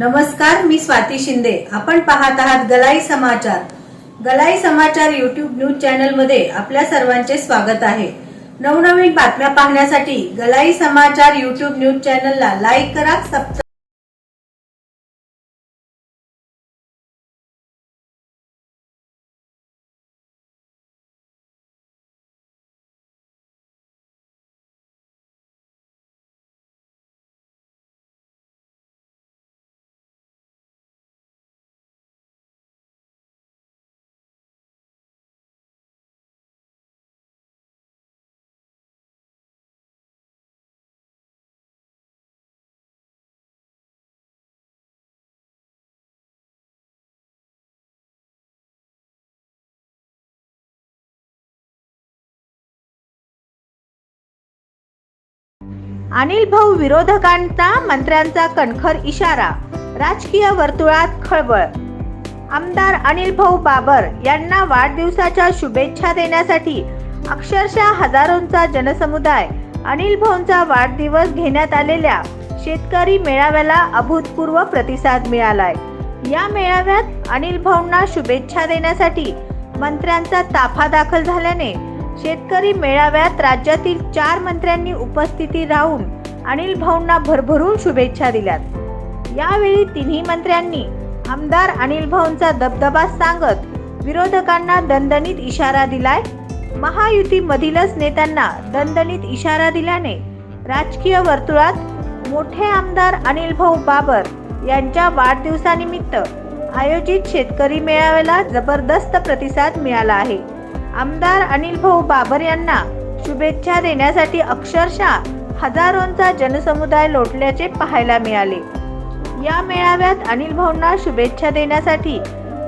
नमस्कार मी स्वाती शिंदे. आपण पाहत आहात गलाई समाचार. गलाई समाचार युट्यूब न्यूज चॅनलमध्ये आपल्या सर्वांचे स्वागत आहे. नवनवीन बातम्या पाहण्यासाठी गलाई समाचार युट्यूब न्यूज चॅनलला लाईक करा सबस्क्राईब अनिल भाऊ विरोधकांचा मंत्र्यांचा कणखर इशारा राजकीय वर्तुळात खळबळ. आमदार अनिल भाऊ बाबर यांना वाढदिवसाच्या शुभेच्छा देण्यासाठी अक्षरशः हजारोंचा जनसमुदाय अनिल भाऊंचा वाढदिवस घेण्यात आलेल्या शेतकरी मेळाव्याला अभूतपूर्व प्रतिसाद मिळालाय. या मेळाव्यात अनिल भाऊंना शुभेच्छा देण्यासाठी मंत्र्यांचा ताफा दाखल झाल्याने शेतकरी मेळाव्यात राज्यातील चार मंत्र्यांनी उपस्थिती राहून अनिल भाऊंना भरभरून शुभेच्छा दिल्यात. यावेळी तिन्ही मंत्र्यांनी आमदार अनिल भाऊंचा दबदबा सांगत विरोधकांना दणदणीत इशारा दिलाय. महायुतीमधीलच नेत्यांना दणदणीत इशारा दिल्याने राजकीय वर्तुळात मोठे आमदार अनिल भाऊ बाबर यांच्या वाढदिवसानिमित्त आयोजित शेतकरी मेळाव्याला जबरदस्त प्रतिसाद मिळाला आहे. आमदार अनिल भाऊ बाबर यांना शुभेच्छा देण्यासाठी अक्षरशः हजारोंचा जनसमुदाय लोटल्याचे पाहायला मिळाले. या मेळाव्यात अनिल भाऊंना शुभेच्छा देण्यासाठी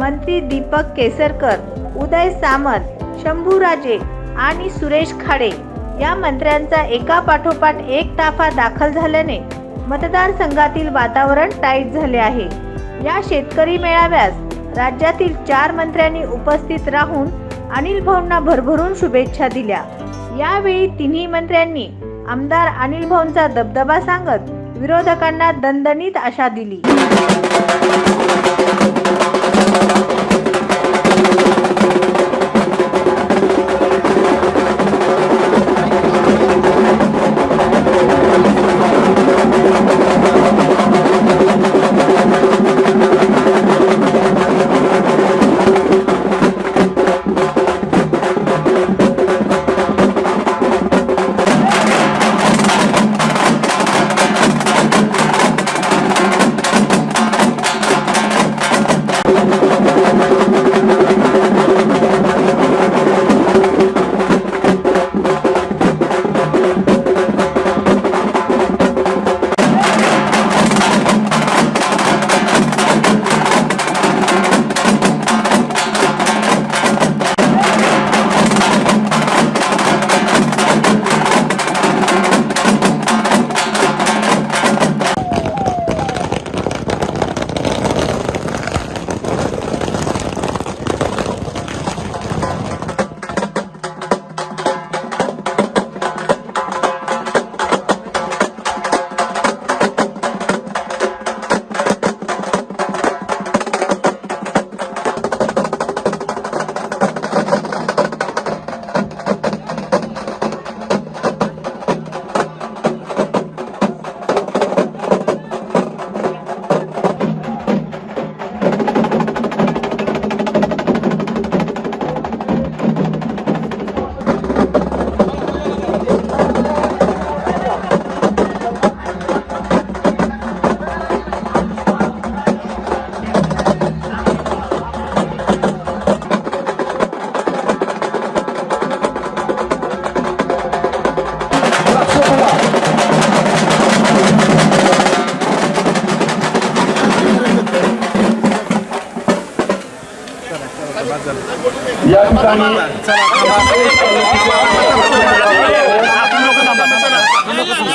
मंत्री दीपक केसरकर उदय सामंत शंभूराजे आणि सुरेश खाडे या मंत्र्यांचा एका पाठोपाठ एक ताफा दाखल झाल्याने मतदारसंघातील वातावरण टाईट झाले आहे. या शेतकरी मेळाव्यास राज्यातील चार मंत्र्यांनी उपस्थित राहून अनिल भाऊंना भरभरून शुभेच्छा दिल्या. यावेळी तिन्ही मंत्र्यांनी आमदार अनिल भाऊंचा दबदबा सांगत विरोधकांना दणदणीत आशा दिली.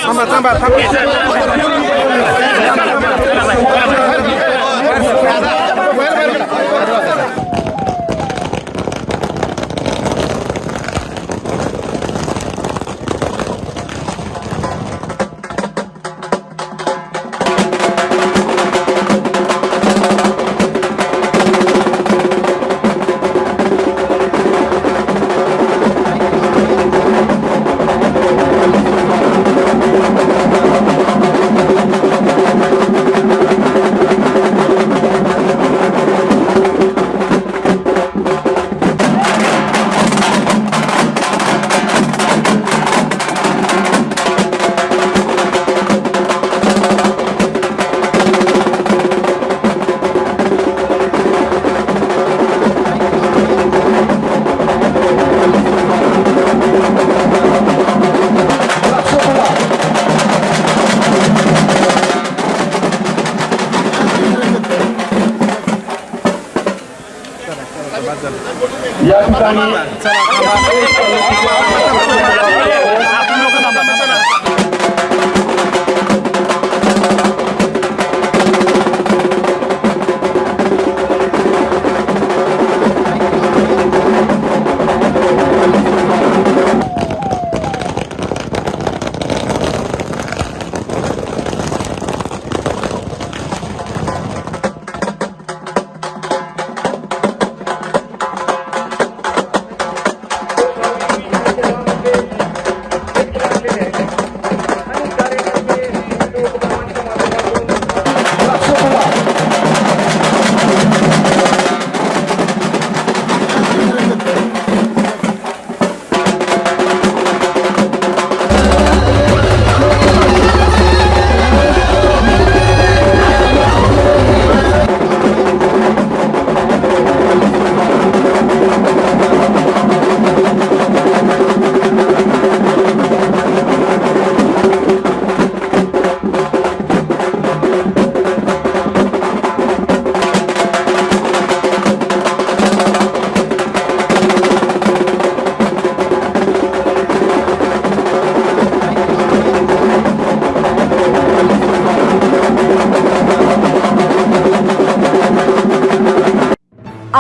Tamba, tamba, tamba. ठिकाणी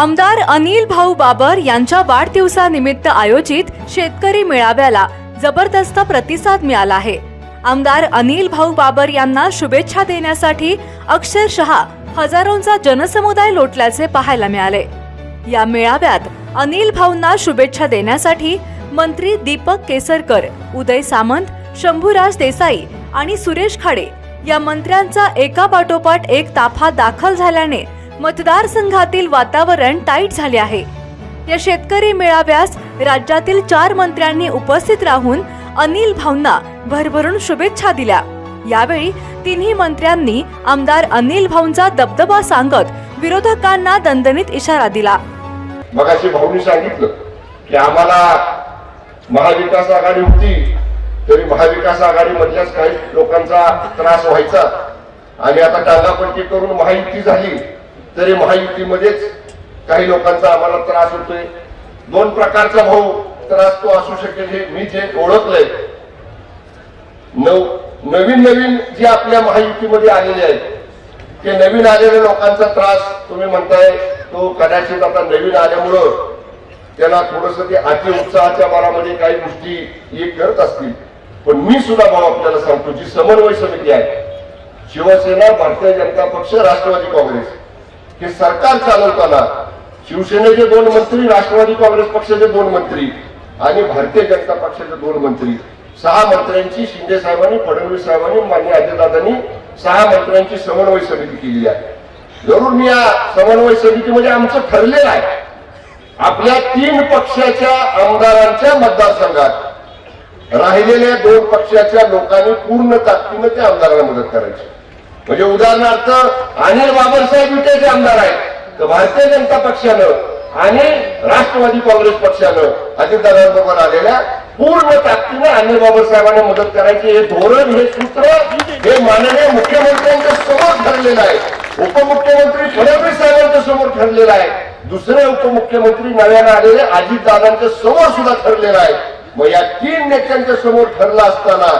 आमदार अनिल भाऊ बाबर यांच्या वाढदिवसानिमित्त आयोजित शेतकरी मेळाव्याला जबरदस्त प्रतिसाद मिळाला आहे. आमदार अनिल भाऊ बाबर यांना शुभेच्छा देण्यासाठी अक्षरशः हजारोंचा जनसमुदाय लोटल्याचे पाहायला मिळाले. या मेळाव्यात अनिल भाऊंना शुभेच्छा देण्यासाठी मंत्री दीपक केसरकर उदय सामंत शंभूराज देसाई आणि सुरेश खाडे या मंत्र्यांचा एका पाठोपाठ एक ताफा दाखल झाल्याने मतदारसंघातील वातावरण टाईट झाले आहे. या शेतकरी मेळाव्यास राज्यातील चार मंत्र्यांनी उपस्थित राहून अनिल भाऊंना भरभरून शुभेच्छा दिल्या. यावेळी तिन्ही मंत्र्यांनी आमदार अनिल भाऊंचा दबदबा सांगत विरोधकांना दणदणीत इशारा दिला. मगाशी भाऊनी सांगितलं की आम्हाला महाविकास आघाडी होती तरी महाविकास आघाडी मधल्याच काही लोकांचा त्रास व्हायचा. आणि आता टांगापलटी करून महायुती झाली. तरी महायुतीमध्येच काही लोकांचा आम्हाला त्रास होतोय. दोन प्रकारचा भाऊ त्रास तो असू शकेल हे मी जे ओळखलंय. नव नवीन नवीन जे आपल्या महायुतीमध्ये आलेले आहेत ते नवीन आलेल्या लोकांचा त्रास तुम्ही म्हणताय तो कदाचित आता नवीन आल्यामुळं त्याला थोडस ते अति उत्साहाच्या मनामध्ये काही गोष्टी हे करत असतील. पण मी सुद्धा भाऊ आपल्याला सांगतो जी समन्वय समिती आहे शिवसेना भारतीय जनता पक्ष राष्ट्रवादी काँग्रेस. हे सरकार चालवताना शिवसेनेचे दोन मंत्री राष्ट्रवादी काँग्रेस पक्षाचे दोन मंत्री आणि भारतीय जनता पक्षाचे दोन मंत्री. सहा मंत्र्यांची शिंदे साहेबांनी फडणवीस साहेबांनी मान्य अजितदादांनी सहा मंत्र्यांची समन्वय समिती केली आहे. जरूर मी या समन्वय समितीमध्ये आमचं ठरलेलं आहे. आपल्या तीन पक्षाच्या आमदारांच्या मतदारसंघात राहिलेल्या दोन पक्षाच्या लोकांनी पूर्ण ताकदीनं त्या आमदारांना मदत करायची. म्हणजे उदाहरणार्थ अनिल बाबासाहेब विटेचे आमदार आहेत. तर भारतीय जनता पक्षानं आणि राष्ट्रवादी काँग्रेस पक्षानं अजितदादांबरोबर आलेल्या पूर्ण ताकदीने अनिल बाबासाहेबांना मदत करायची. हे धोरण हे सूत्र हे माननीय मुख्यमंत्र्यांच्या समोर ठरलेलं आहे. उपमुख्यमंत्री फडणवीस साहेबांच्या समोर ठरलेलं आहे. दुसरे उपमुख्यमंत्री नव्यानं आलेले अजितदादांच्या समोर सुद्धा ठरलेलं आहे. मग या तीन नेत्यांच्या समोर ठरलं असताना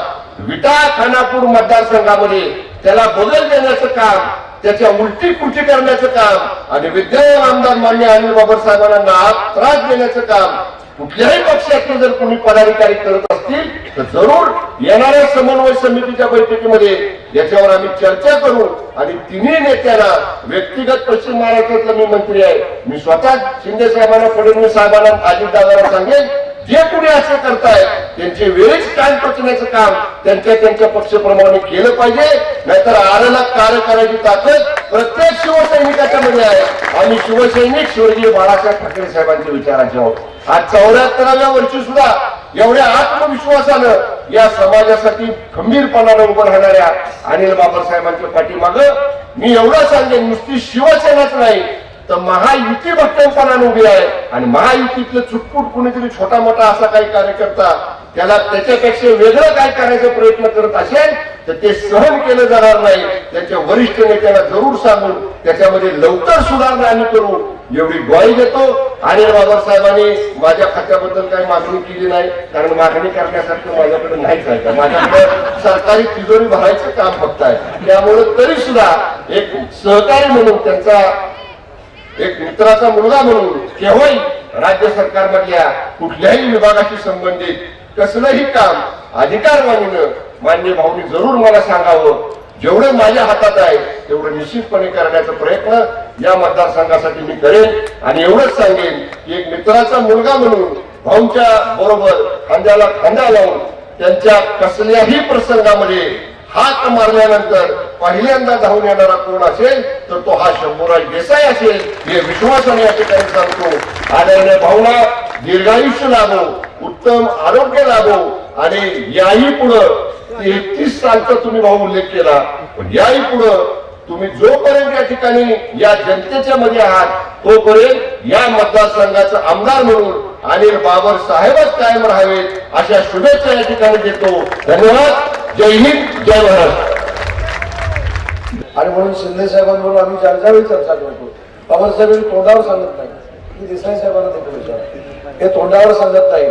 विटा खानापूर मतदारसंघामध्ये त्याला बदल देण्याचं काम त्याच्या उलटी पुलटी करण्याचं काम आणि विद्यमान आमदार मान्य अनिल बाबर साहेबांना त्रास देण्याचं काम कुठल्याही पक्षातले जर कोणी पदाधिकारी करत असतील तर जरूर येणाऱ्या समन्वय समितीच्या बैठकीमध्ये याच्यावर आम्ही चर्चा करू आणि तिन्ही नेत्यांना व्यक्तिगत पश्चिम महाराष्ट्रातला मी मंत्री आहे. मी स्वतः शिंदे साहेबांना फडणवीस साहेबांना अजितदादांना सांगेन जे कोणी असं करताय त्यांचे वेळीच कान टोचण्याचं काम त्यांच्या त्यांच्या पक्षप्रमाणे केलं पाहिजे. नाहीतर आरला कार्य करायची ताकद प्रत्येक शिवसैनिकाच्या मध्ये आहे. आणि शिवसैनिक शिवजी बाळासाहेब ठाकरे साहेबांच्या विचाराचे आहोत. आज चौऱ्याहत्तराव्या वर्षी सुद्धा एवढ्या आत्मविश्वासानं या समाजासाठी खंबीरपणानं उभं राहणाऱ्या अनिल बाबासाहेबांच्या पाठीमागं मी एवढं सांगेन नुसती शिवसेनाच नाही तर महायुती भक्कमपणाने उभी आहे. आणि महायुतीतलं चुटपुट कुणीतरी छोटा मोठा असा काही कार्यकर्ता त्याला त्याच्यापेक्षा वेगळं काय करायचा प्रयत्न करत असेल तर ते सहन केलं जाणार नाही. त्याच्या वरिष्ठ नेत्याला जरूर सांगून त्याच्यामध्ये लवकर सुधारणा आम्ही करू. एवढी ग्वाही देतो. आणि बाबासाहेबांनी माझ्या खात्याबद्दल काही मागणी केली नाही कारण मागणी करण्यासारखं माझ्याकडे नाहीच आहे. का माझ्याकडे सरकारी तिजोरी भरायचं काम फक्त आहे. त्यामुळे तरी सुद्धा एक सहकारी म्हणून त्यांचा एक मित्राचा मुलगा म्हणून केव्हाही राज्य सरकारमधल्या कुठल्याही विभागाशी संबंधित कसलंही काम अधिकारवाणीनं मान्य भाऊनी जरूर मला सांगावं. जेवढं माझ्या हातात आहे तेवढं निश्चितपणे करण्याचा प्रयत्न या मतदारसंघासाठी मी करेन. आणि एवढंच सांगेन की एक मित्राचा मुलगा म्हणून भाऊंच्या बरोबर खांद्याला खांदा लावून त्यांच्या कसल्याही प्रसंगामध्ये हात मारल्यानंतर पहिल्यांदा धावून येणारा कोण असेल तर तो हा शंभूराज देसाई असेल. हे विश्वासाने या ठिकाणी सांगतो. आदरणीय भाऊला दीर्घायुष्य लाभो उत्तम आरोग्य लाभो आणि याही पुढं एकतीस सालचा तुम्ही भाऊ उल्लेख केला. पण याही पुढं तुम्ही जोपर्यंत या ठिकाणी या जनतेच्या मध्ये आहात तोपर्यंत या मतदारसंघाचा आमदार म्हणून अनिल बाबर साहेबच कायम राहावेत अशा शुभेच्छा या ठिकाणी देतो. धन्यवाद. जय हिंद जय महाराष्ट्र आणि म्हणून शिंदे साहेबांबरोबर आम्ही ज्या ज्यावेळी चर्चा करतो. पवारसाहेब तोंडावर सांगत नाही मी देसाई साहेबांना देखील विचार हे तोंडावर सांगत नाही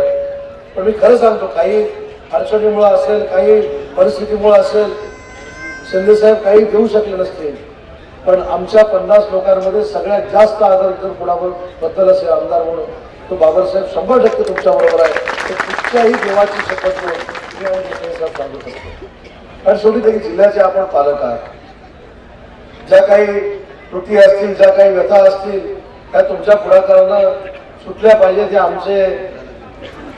पण मी खरं सांगतो काही अडचणीमुळे असेल काही परिस्थितीमुळे असेल शिंदे साहेब काही देऊ शकले नसते पण आमच्या पन्नास लोकांमध्ये सगळ्यात जास्त आदर जर कुणावर बद्दल असेल आमदार म्हणून तो बाबासाहेब शंभर टक्के तुमच्याबरोबर आहे ते कुठच्याही देवाची शपथ घेऊन मी आणि शेवटी तरी जिल्ह्याचे आपण पालक आहात. ज्या काही त्रुटी असतील ज्या काही व्यथा असतील त्या तुमच्या पुढाकारानं सुटल्या पाहिजे ते आमचे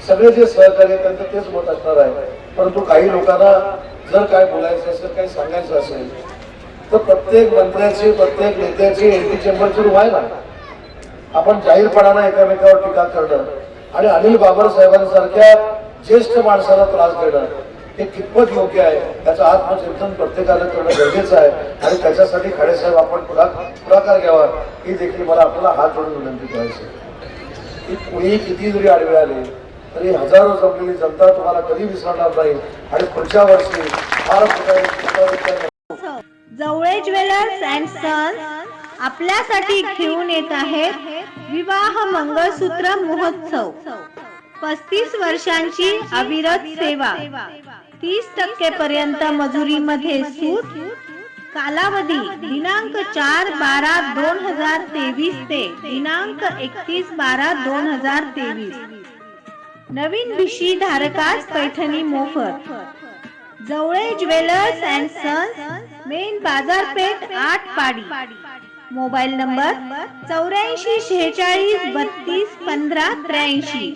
सगळे जे सहकार्य आहेत त्यांचं तेच मत असणार आहे. परंतु काही लोकांना जर काय बोलायचं असेल काही सांगायचं असेल तर प्रत्येक मंत्र्याची प्रत्येक नेत्याची एंटी चेंबर सुरू आहे ना आपण जाहीरपणानं एकामेकावर टीका करणं. आणि अनिल बाबर साहेबांसारख्या ज्येष्ठ माणसाला त्रास देणं हे कितपत योग्य आहे त्याचं आत्मचिंतन प्रत्येकाला करणं गरजेचं आहे आणि त्याच्यासाठी खाडेसाहेब आपण पुढा पुढाकार घ्यावा ही देखील मला आपल्याला हात जोडून विनंती करायची की कुणीही किती जरी आडवे आले तरी हजारो जमलेली जनता तुम्हाला कधी विसरणार नाही आणि पुढच्या वर्षी फार मोठ्या जवळे ज्वेलर्स अँड सन्स आपल्यासाठी घेऊन येत आहेत विवाह मंगळसूत्र महोत्सव. पस्तीस वर्षांची अविरत सेवा. तीस टक्के पर्यंत मजुरीमध्ये सूट. कालावधी दिनांक चार बारा दोन हजार तेवीस ते दिनांक एकतीस बारा दोन हजार तेवीस. नवीन भिशी धारकास पैठणी मोफत. Jawale jewellers and sons main बाजारपेठ आठ पाडी. मोबाईल नंबर चौऱ्याऐंशी शेहेचाळीस बत्तीस पंधरा त्र्याऐंशी.